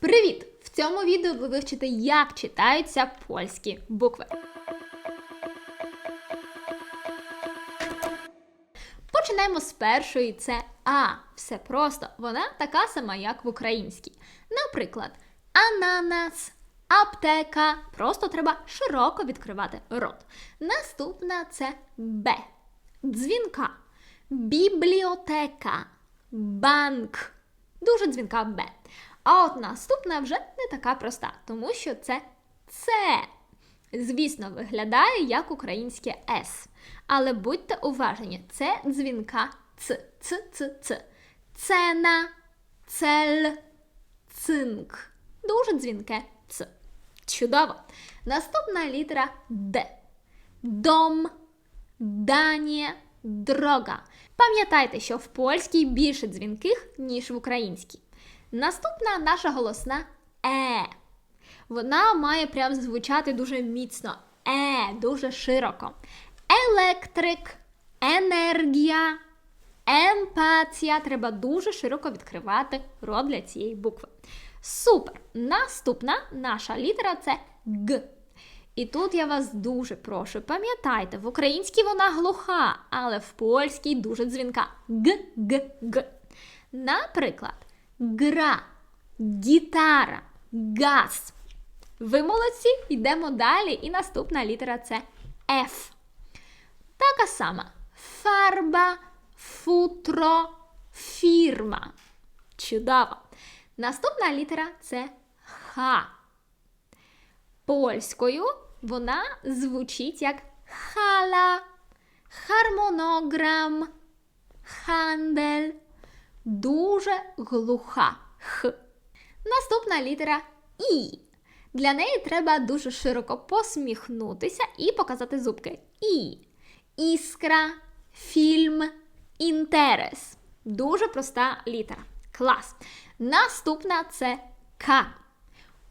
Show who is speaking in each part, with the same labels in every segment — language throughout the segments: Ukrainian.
Speaker 1: Привіт! В цьому відео ви вивчите, як читаються польські букви. Починаємо з першої це А. Все просто. Вона така сама, як в українській. Наприклад, ананас, аптека. Просто треба широко відкривати рот. Наступна це Б. Дзвінка. Бібліотека. Банк. Дуже дзвінка Б. А от наступна вже не така проста, тому що це С. Звісно, виглядає як українське С. Але будьте уважні, це дзвінка Ц. Ц, Ц, Ц. Цена, цель, цинк. Дуже дзвінке Ц. Чудово. Наступна літера Д. Дом, Данія, дрога. Пам'ятайте, що в польській більше дзвінких, ніж в українській. Наступна наша голосна Е. Вона має прям звучати дуже міцно. Е, дуже широко. Електрик, енергія, емпатія. Треба дуже широко відкривати рот для цієї букви. Супер! Наступна наша літера це Г. І тут я вас дуже прошу, пам'ятайте, в українській вона глуха, але в польській дуже дзвінка. Г, Г, Г. Наприклад, гра, гітара, газ. Ви молодці, йдемо далі. І наступна літера це F. Така сама. Фарба, футро, фірма. Чудово. Наступна літера це Х. Польською вона звучить як хала, хармонограм, хандель. Дуже глуха х. Наступна літера І. Для неї треба дуже широко посміхнутися і показати зубки. І. Іскра, фільм, інтерес. Дуже проста літера. Клас. Наступна це К.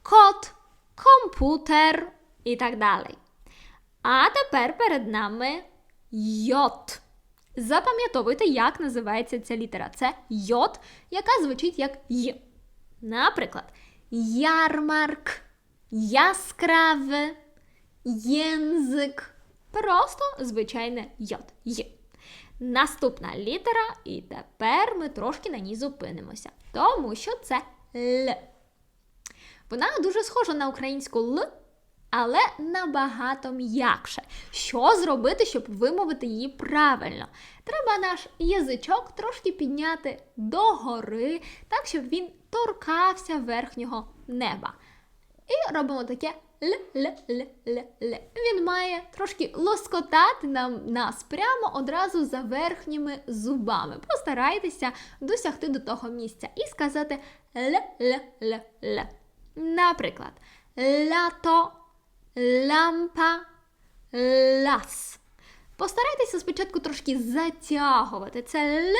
Speaker 1: Кот, комп'ютер і так далі. А тепер перед нами йот. Запам'ятовуйте, як називається ця літера. Це йот, яка звучить як й. Наприклад, ярмарк, яскраве, єнзик. Просто звичайне йод. Й. Наступна літера, і тепер ми трошки на ній зупинимося, тому що це Л. Вона дуже схожа на українську Л, але набагато м'якше. Що зробити, щоб вимовити її правильно? Треба наш язичок трошки підняти догори, так, щоб він торкався верхнього неба. І робимо таке Л-Л-Л-Л-Л. Він має трошки лоскотати нам нас прямо одразу за верхніми зубами. Постарайтеся досягти до того місця і сказати Л-Л-Л-Л. Наприклад, лято, лампа, лас. Постарайтеся спочатку трошки затягувати це Л,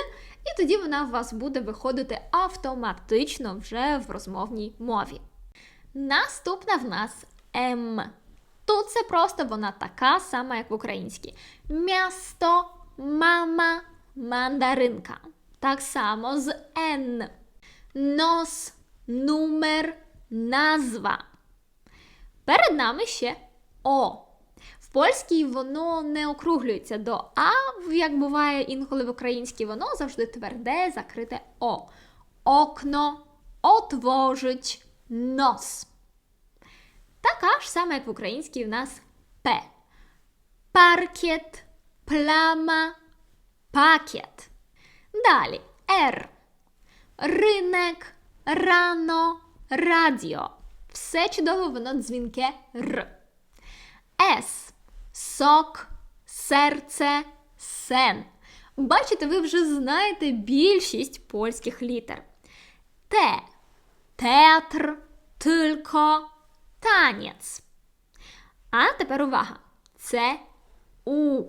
Speaker 1: і тоді вона у вас буде виходити автоматично вже в розмовній мові. Наступна в нас М. Тут це просто вона така сама, як в українській. Місто, мама, мандаринка. Так само з Н. Нос, номер, назва. Перед нами ще О. В польській воно не округлюється до А, як буває інколи в українській, воно завжди тверде, закрите О. Окно, отворить, нос. Така ж сама, як в українській, в нас П. Паркет, плама, пакет. Далі Р. Ринок, рано, радіо. Все чудово, воно дзвінке Р. С. Сок, серце, сен. Бачите, ви вже знаєте більшість польських літер. Т. Театр, тільки, танець. А тепер увага. Це У.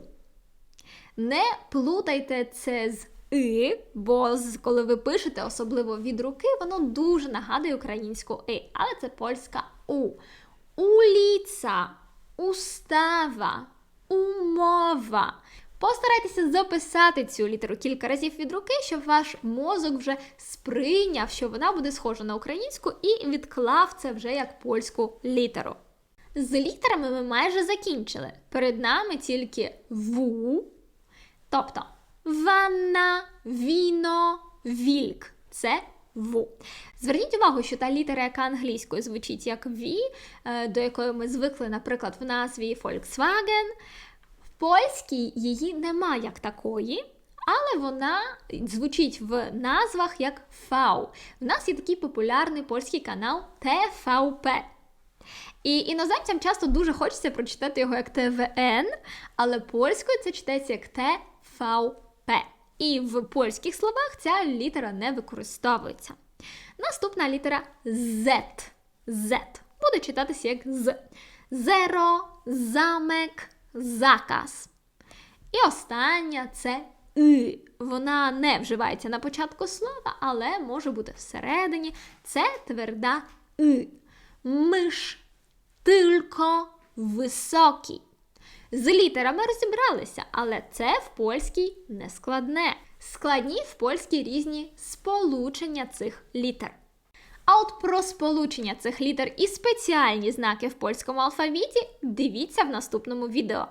Speaker 1: Не плутайте це з И, бо коли ви пишете, особливо від руки, воно дуже нагадує українську И, але це польська У. Уліца, устава, умова. Постарайтеся записати цю літеру кілька разів від руки, щоб ваш мозок вже сприйняв, що вона буде схожа на українську, і відклав це вже як польську літеру. З літерами ми майже закінчили. Перед нами тільки ву, тобто ванна, віно, вільк. Це ву. Зверніть увагу, що та літера, яка англійською звучить як ві, е, до якої ми звикли, наприклад, в назві Volkswagen, в польській її нема як такої. Але вона звучить в назвах як фау. В нас є такий популярний польський канал ТВП. І іноземцям часто дуже хочеться прочитати його як ТВН, але польською це читається як ТВП. І в польських словах ця літера не використовується. Наступна літера Z. Z. Буде читатися як з. Зеро, замек, заказ. І остання це и. Вона не вживається на початку слова, але може бути всередині. Це тверда и. Миш, тилько, високий. З літерами розібралися, але це в польській не складне. Складні в польській різні сполучення цих літер. А от про сполучення цих літер і спеціальні знаки в польському алфавіті дивіться в наступному відео.